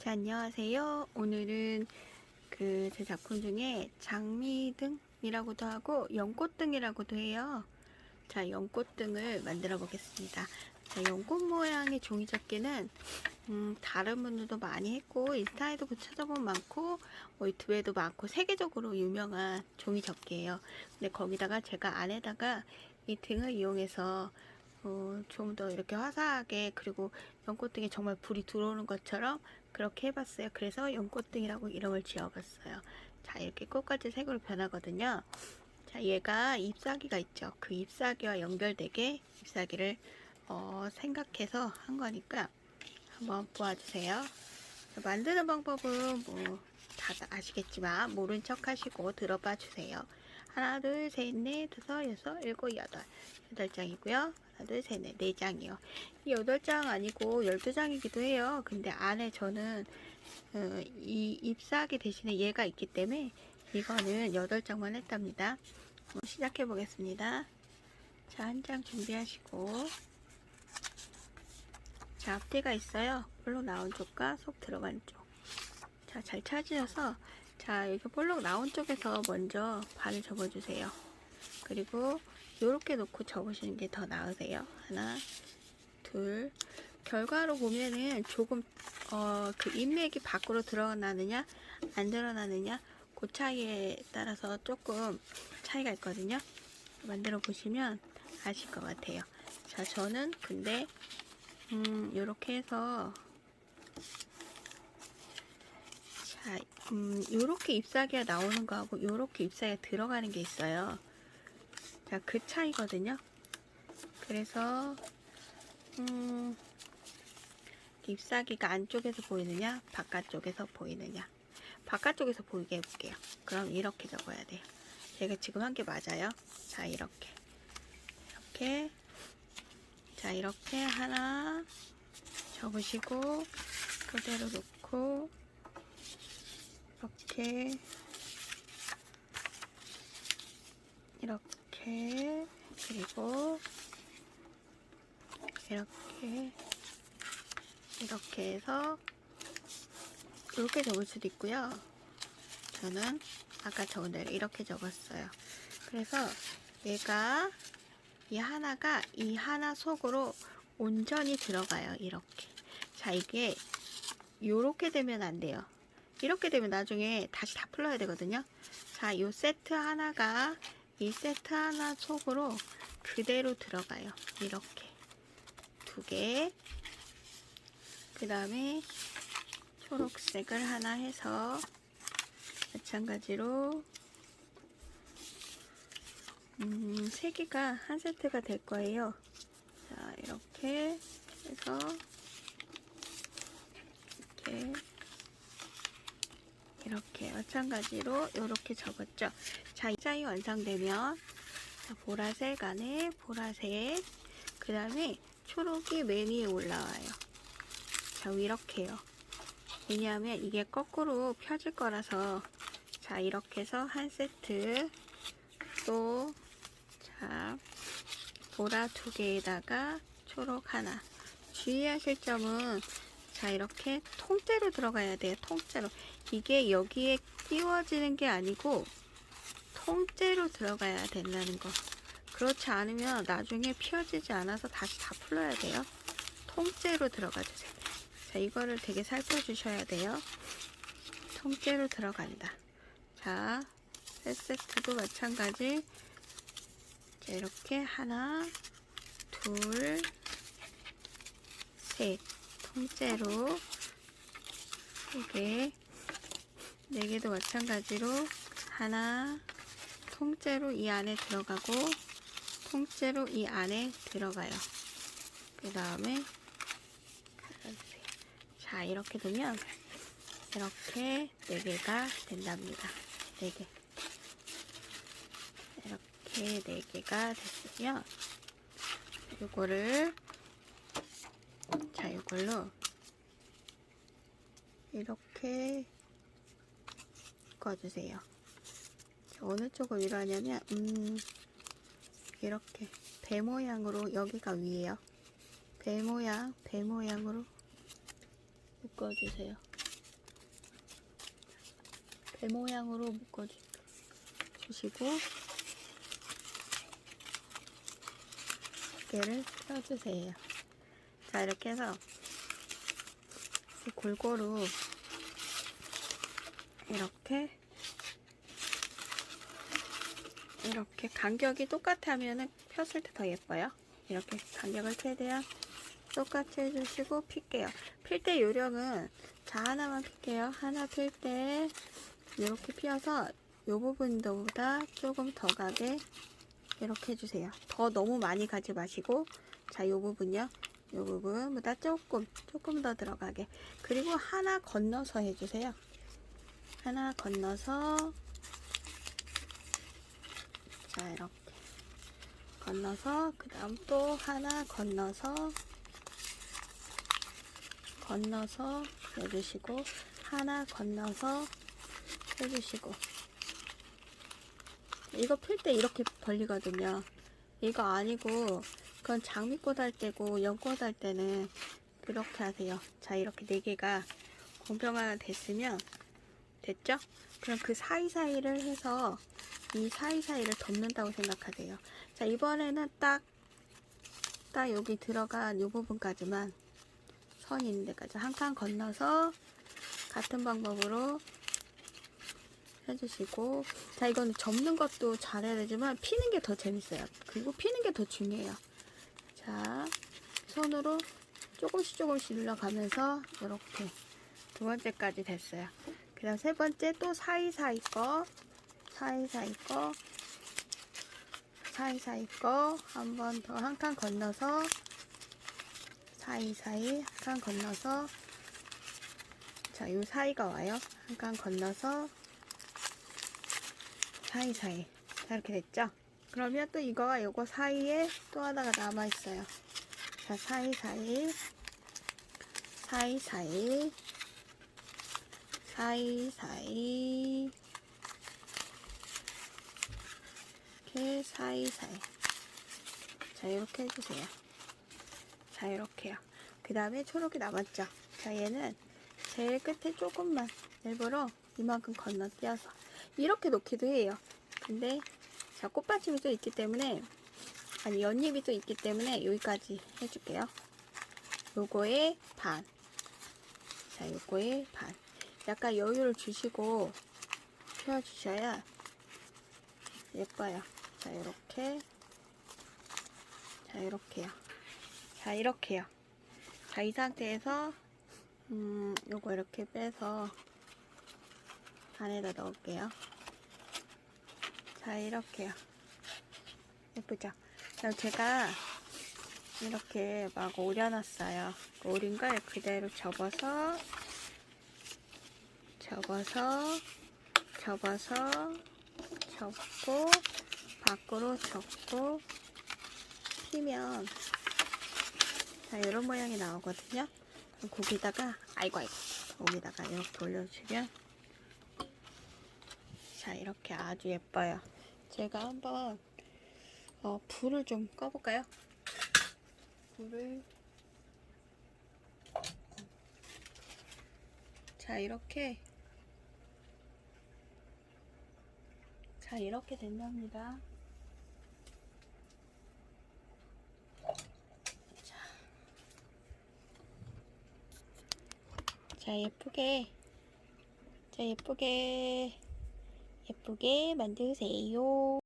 자, 안녕하세요. 오늘은 그 제 작품 중에 장미등이라고도 하고 연꽃등이라고도 해요. 자, 연꽃등을 만들어 보겠습니다. 자, 연꽃 모양의 종이 접기는 음, 다른 분들도 많이 했고 인스타에도 그 찾아보면 많고 뭐 유튜브에도 많고 세계적으로 유명한 종이 접기예요. 근데 거기다가 제가 안에다가 이 등을 이용해서 어, 좀 더 이렇게 화사하게 그리고 연꽃등에 정말 불이 들어오는 것처럼 그렇게 해봤어요. 그래서 연꽃등이라고 이름을 지어봤어요. 자 이렇게 꽃까지 색으로 변하거든요. 자 얘가 잎사귀가 있죠. 그 잎사귀와 연결되게 잎사귀를 어, 생각해서 한 거니까 한번 보아주세요. 자, 만드는 방법은 뭐 다 아시겠지만 모른 척 하시고 들어봐 주세요. 하나, 둘, 셋, 넷, 다섯, 여섯, 일곱, 여덟. 여덟 장이고요. 하나, 둘, 셋, 넷, 네 장이요. 이 여덟 장 아니고 열두 장이기도 해요. 근데 안에 저는 어, 이 잎사귀 대신에 얘가 있기 때문에 이거는 여덟 장만 했답니다. 한번 시작해 보겠습니다. 자, 한 장 준비하시고 자, 앞뒤가 있어요. 볼록 나온 쪽과 속 들어간 쪽. 자, 잘 찾으셔서 자, 여기 볼록 나온 쪽에서 먼저 반을 접어주세요. 그리고 이렇게 놓고 접으시는 게 더 나으세요. 하나, 둘. 결과로 보면은 조금 어, 그 인맥이 밖으로 드러나느냐 안 드러나느냐 그 차이에 따라서 조금 차이가 있거든요. 만들어 보시면 아실 것 같아요. 자, 저는 근데 음, 요렇게 해서 자, 음, 요렇게 잎사귀가 나오는 거하고 요렇게 잎사귀가 들어가는 게 있어요. 자, 그 차이거든요. 그래서 음, 잎사귀가 안쪽에서 보이느냐, 바깥쪽에서 보이느냐. 바깥쪽에서 보이게 해볼게요. 그럼 이렇게 적어야 돼요. 제가 지금 한 게 맞아요. 자, 이렇게. 이렇게. 자, 이렇게 하나 접으시고, 그대로 놓고, 이렇게, 이렇게, 그리고, 이렇게, 이렇게 해서, 이렇게 접을 수도 있고요. 저는 아까 적은 대로 이렇게 적었어요. 그래서 얘가 이 하나가 이 하나 속으로 온전히 들어가요. 이렇게. 자, 이게 요렇게 되면 안 돼요. 이렇게 되면 나중에 다시 다 풀러야 되거든요. 자, 요 세트 하나가 이 세트 하나 속으로 그대로 들어가요. 이렇게. 두 개. 그 다음에 초록색을 하나 해서 마찬가지로 음, 세 개가 한 세트가 될 거예요. 자, 이렇게 해서 이렇게 이렇게 마찬가지로 이렇게 접었죠. 자, 이 장이 완성되면 자, 보라색 안에 보라색 그 다음에 초록이 맨 위에 올라와요. 자, 이렇게요. 왜냐하면 이게 거꾸로 펴질 거라서 자 이렇게 해서 한 세트 또 자 보라 두 개에다가 초록 하나 주의하실 점은 자 이렇게 통째로 들어가야 돼요 통째로 이게 여기에 끼워지는 게 아니고 통째로 들어가야 된다는 거 그렇지 않으면 나중에 피어지지 않아서 다시 다 풀어야 돼요 통째로 들어가 주세요 자, 이거를 되게 살펴주셔야 돼요. 통째로 들어간다. 자, 세 세트도 마찬가지. 자, 이렇게 하나, 둘, 셋. 통째로 두 개, 네 개도 마찬가지로 하나, 통째로 이 안에 들어가고, 통째로 이 안에 들어가요. 그 다음에 자 이렇게 되면 이렇게 4개가 된답니다 4개 이렇게 4개가 됐으면 요거를 자 요걸로 이렇게 꺼주세요 어느 쪽을 위로 하냐면 음 이렇게 배 모양으로 여기가 위에요 배 모양 배 모양으로 묶어주세요. 배 모양으로 묶어주시고 두께를 펴주세요. 자 이렇게 해서 골고루 이렇게 이렇게 간격이 똑같으면 폈을 때 더 예뻐요. 이렇게 간격을 최대한 똑같이 해주시고 필게요. 필 때 요령은 자 하나만 필게요. 하나 필 때 이렇게 피어서 이 부분보다 조금 더 가게 이렇게 해주세요. 더 너무 많이 가지 마시고 자이 부분요. 이 부분보다 조금 조금 더 들어가게. 그리고 하나 건너서 해주세요. 하나 건너서 자 이렇게. 건너서 그 다음 또 하나 건너서 건너서 해주시고 하나 건너서 해주시고. 이거 필 때 이렇게 벌리거든요. 이거 아니고 그건 장미꽃 할 때고 연꽃 할 때는 그렇게 하세요 자 이렇게 네 개가 공평하게 됐으면 됐죠? 그럼 그 사이사이를 해서 이 사이사이를 덮는다고 생각하세요. 자, 이번에는 딱, 딱 여기 들어간 이 부분까지만 선 있는 데까지 한 칸 건너서 같은 방법으로 해주시고 자, 이거는 접는 것도 잘해야 되지만 피는 게 더 재밌어요. 그리고 피는 게 더 중요해요. 자, 손으로 조금씩 조금씩 눌러가면서 이렇게 두 번째까지 됐어요. 그 다음 세 번째 또 사이사이 거 사이사이 거 사이사이 거 한 번 더 한 칸 건너서 사이사이 한 칸 건너서 자, 요 사이가 와요. 한 칸 건너서 사이사이 자, 이렇게 됐죠? 그러면 또 이거와 요거 사이에 또 하나가 남아 있어요. 자, 사이사이. 사이사이. 사이사이. 이렇게 사이사이. 자 이렇게 해주세요. 자 이렇게요. 그 다음에 초록이 남았죠? 자 얘는 제일 끝에 조금만 일부러 이만큼 건너뛰어서 이렇게 놓기도 해요. 근데 자 꽃받침이 또 있기 때문에 아니 연잎이 또 있기 때문에 여기까지 해줄게요 요거의 반 자, 요거의 반. 약간 여유를 주시고 펴주셔야 예뻐요. 자, 이렇게. 자, 이렇게요. 자, 이렇게요. 자, 이 상태에서, 음, 요거 이렇게 빼서 안에다 넣을게요. 자, 이렇게요. 예쁘죠? 제가 이렇게 막 오려놨어요. 오린 걸 그대로 접어서 접어서 접어서 접고 밖으로 접고 피면 자 이런 모양이 나오거든요. 그럼 거기다가 아이고 아이고 거기다가 이렇게 올려주면 자 이렇게 아주 예뻐요. 제가 한번 어, 불을 좀 꺼볼까요? 불을. 자 이렇게. 자 이렇게 된답니다. 자, 자 예쁘게. 자 예쁘게 예쁘게 만드세요